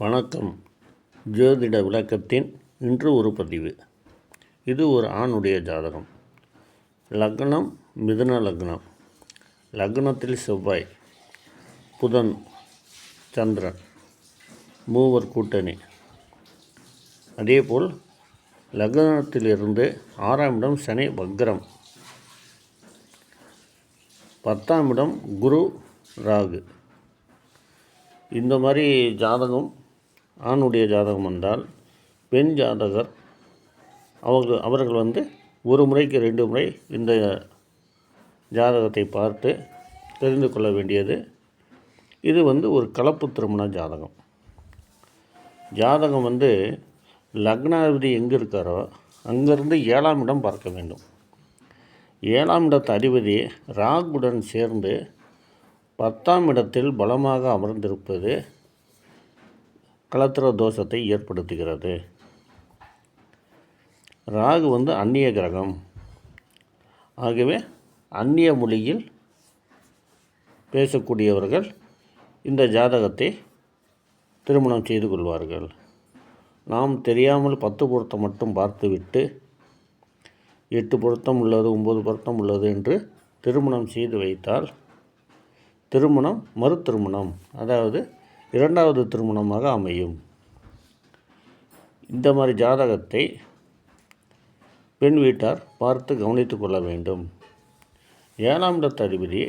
வணக்கம். ஜோதிட விளக்கத்தின் இன்று ஒரு பதிவு. இது ஒரு ஆணுடைய ஜாதகம். லக்னம் மிதுன லக்னம். லக்னத்தில் செவ்வாய் புதன் சந்திரன் மூவர் கூட்டணி. அதேபோல் லக்னத்திலிருந்து ஆறாம் இடம் சனி வக்ரம். பத்தாம் இடம் குரு ராகு. இந்த மாதிரி ஜாதகம் ஆணுடைய ஜாதகம் வந்தால் பெண் ஜாதகர் அவங்க அவர்கள் வந்து ஒரு முறைக்கு ரெண்டு முறை இந்த ஜாதகத்தை பார்த்து தெரிந்து கொள்ள வேண்டியது. இது வந்து ஒரு கலப்பு திருமண ஜாதகம். ஜாதகம் வந்து லக்னாதிபதி எங்கே இருக்காரோ அங்கேருந்து ஏழாம் இடம் பார்க்க வேண்டும். ஏழாம் இடத்து அதிபதி ராகுடன் சேர்ந்து பத்தாம் இடத்தில் பலமாக அமர்ந்திருப்பது கலத்திர தோஷத்தை ஏற்படுத்துகிறது. ராகு வந்து அந்நிய கிரகம். ஆகவே அந்நிய மொழியில் பேசக்கூடியவர்கள் இந்த ஜாதகத்தை திருமணம் செய்து கொள்வார்கள். நாம் தெரியாமல் பத்து பொருத்தம் மட்டும் பார்த்துவிட்டு எட்டு பொருத்தம் உள்ளது ஒம்பது பொருத்தம் உள்ளது என்று திருமணம் செய்து வைத்தால் திருமணம் மறு திருமணம் அதாவது இரண்டாவது திருமணமாக அமையும். இந்த மாதிரி ஜாதகத்தை பெண் வீட்டார் பார்த்து கவனித்து கொள்ள வேண்டும். ஏழாம் இடத்த அதிபதி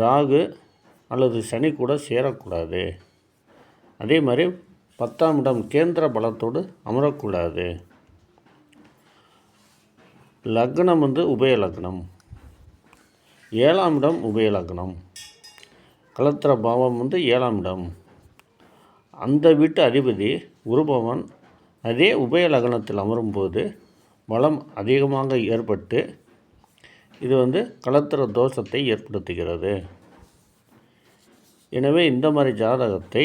ராகு அல்லது சனி கூட சேரக்கூடாது. அதே மாதிரி பத்தாம் இடம் கேந்திர பலத்தோடு அமரக்கூடாது. லக்னம் வந்து உபய லக்னம் ஏழாம் இடம் உபய லக்னம் கலத்திர பாவம் வந்து ஏழாம் இடம். அந்த வீட்டு அதிபதி குருபவன் அதே உபய லக்னத்தில் அமரும்போது பலம் அதிகமாக ஏற்பட்டு இது வந்து கலத்திர தோஷத்தை ஏற்படுத்துகிறது. எனவே இந்த மாதிரி ஜாதகத்தை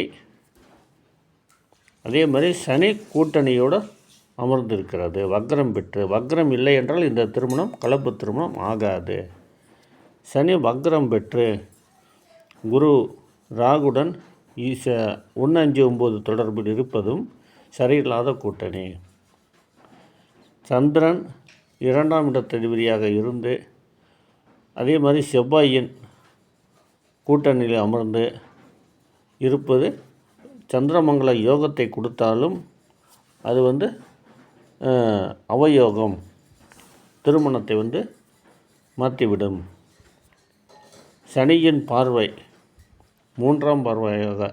அதே மாதிரி சனி கூட்டணியோடு அமர்ந்திருக்கிறது. வக்ரம் பெற்று வக்ரம் இல்லை என்றால் இந்த திருமணம் கலப்பு திருமணம் ஆகாது. சனி வக்ரம் பெற்று குரு ராகுடன் ஈச ஒன்று அஞ்சு ஒம்பது தொடர்பில் இருப்பதும் சரியில்லாத கூட்டணி. சந்திரன் இரண்டாம் இடத்ததிபதியாக இருந்து அதே மாதிரி செவ்வாயின் கூட்டணியில் அமர்ந்து இருப்பது சந்திரமங்கல யோகத்தை கொடுத்தாலும் அது வந்து அவயோகம் திருமணத்தை வந்து மாற்றிவிடும். சனியின் பார்வை மூன்றாம் பார்வையாக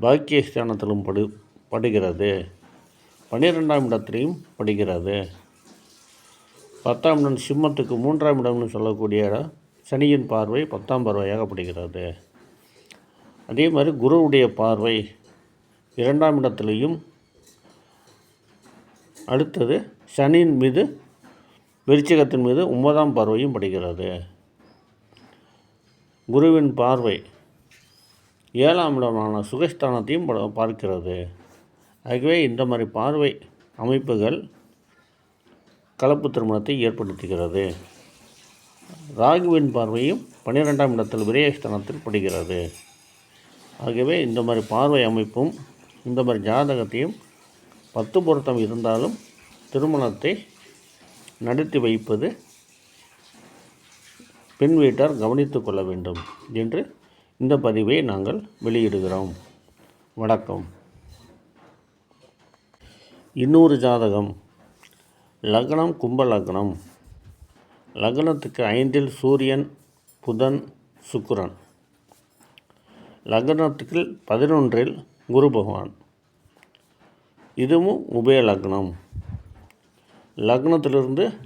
பாக்கியஸ்தானத்திலும் படு படுகிறது. பன்னிரெண்டாம் இடத்திலையும் படுகிறது. பத்தாம் இடம் சிம்மத்துக்கு மூன்றாம் இடம்னு சொல்லக்கூடிய சனியின் பார்வை பத்தாம் பார்வையாக படுகிறது. அதே மாதிரி குருவுடைய பார்வை இரண்டாம் இடத்துலையும் அடுத்தது சனியின் மீது விருச்சிகத்தின் மீது ஒன்பதாம் பார்வையும் படுகிறது. குருவின் பார்வை ஏழாம் இடமான சுகஸ்தானத்தையும் பட- பார்க்கிறது. ஆகவே இந்த மாதிரி பார்வை அமைப்புகள் கலப்பு திருமணத்தை ஏற்படுத்துகிறது. ராகுவின் பார்வையும் பன்னிரெண்டாம் இடத்தில் விரயஸ்தானத்தில் படுகிறது. ஆகவே இந்த மாதிரி பார்வை அமைப்பும் இந்த மாதிரி ஜாதகத்தையும் பத்து பொருத்தம் இருந்தாலும் திருமணத்தை நடத்தி வைப்பது பெண் வீட்டார் கவனித்து கொள்ள வேண்டும் என்று இந்த பதிவை நாங்கள் வெளியிடுகிறோம். வணக்கம். இன்னொரு ஜாதகம். லக்னம் கும்ப லக்னம். லக்னத்துக்கு ஐந்தில் சூரியன் புதன் சுக்கிரன். லக்னத்துக்கு பதினொன்றில் குரு பகவான். இதுவும் உபய லக்னம். லக்னத்திலிருந்து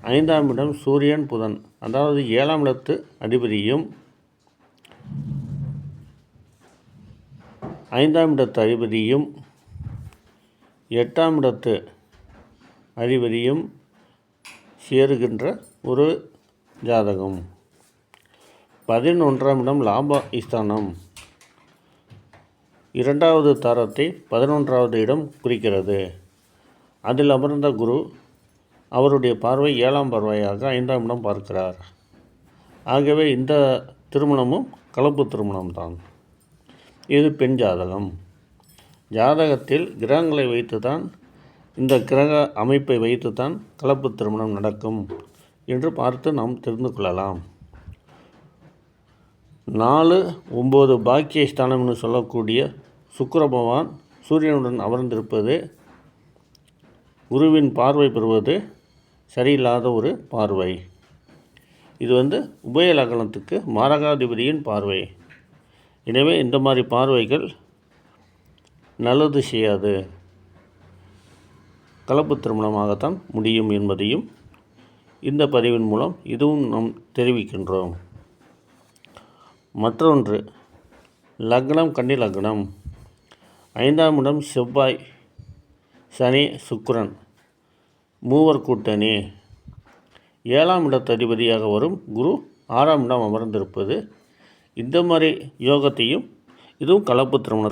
ஐந்தாம் இடம் சூரியன் புதன். அதாவது ஏழாம் இடத்து அதிபதியும் ஐந்தாம் இடத்து அதிபதியும் எட்டாம் இடத்து அதிபதியும் சேருகின்ற ஒரு ஜாதகம். பதினொன்றாம் இடம் லாப ஸ்தானம். இரண்டாவது தாரத்தை பதினொன்றாவது இடம் குறிக்கிறது. அதில் அமர்ந்த குரு அவருடைய பார்வை ஏழாம் பார்வையாக ஐந்தாம் இடம் பார்க்கிறார். ஆகவே இந்த திருமணமும் கலப்பு திருமணம்தான். இது பெண் ஜாதகம். ஜாதகத்தில் கிரகங்களை வைத்து தான் இந்த கிரக அமைப்பை வைத்து தான் கலப்பு திருமணம் நடக்கும் என்று பார்த்து நாம் தெரிந்து கொள்ளலாம். நாலு ஒம்பது பாக்கிய ஸ்தானம் என்று சொல்லக்கூடிய சுக்கர பகவான் சூரியனுடன் அமர்ந்திருப்பது குருவின் பார்வை பெறுவது சரியில்லாத ஒரு பார்வை. இது வந்து உபய லக்னத்துக்கு மாரகாதிபதியின் பார்வை. எனவே இந்த மாதிரி பார்வைகள் நல்லது செய்யாது. கலப்பு திருமணமாகத்தான் முடியும் என்பதையும் இந்த பதிவின் மூலம் இதுவும் நாம் தெரிவிக்கின்றோம். மற்றொன்று லக்னம் கன்னி லக்னம். ஐந்தாம் இடம் செவ்வாய் சனி சுக்கரன் மூவர் கூட்டணி. ஏழாம் இடத்ததிபதியாக வரும் குரு ஆறாம் இடம் அமர்ந்திருப்பது இந்த மாதிரி யோகத்தையும் இதுவும் கலப்பு திருமணம்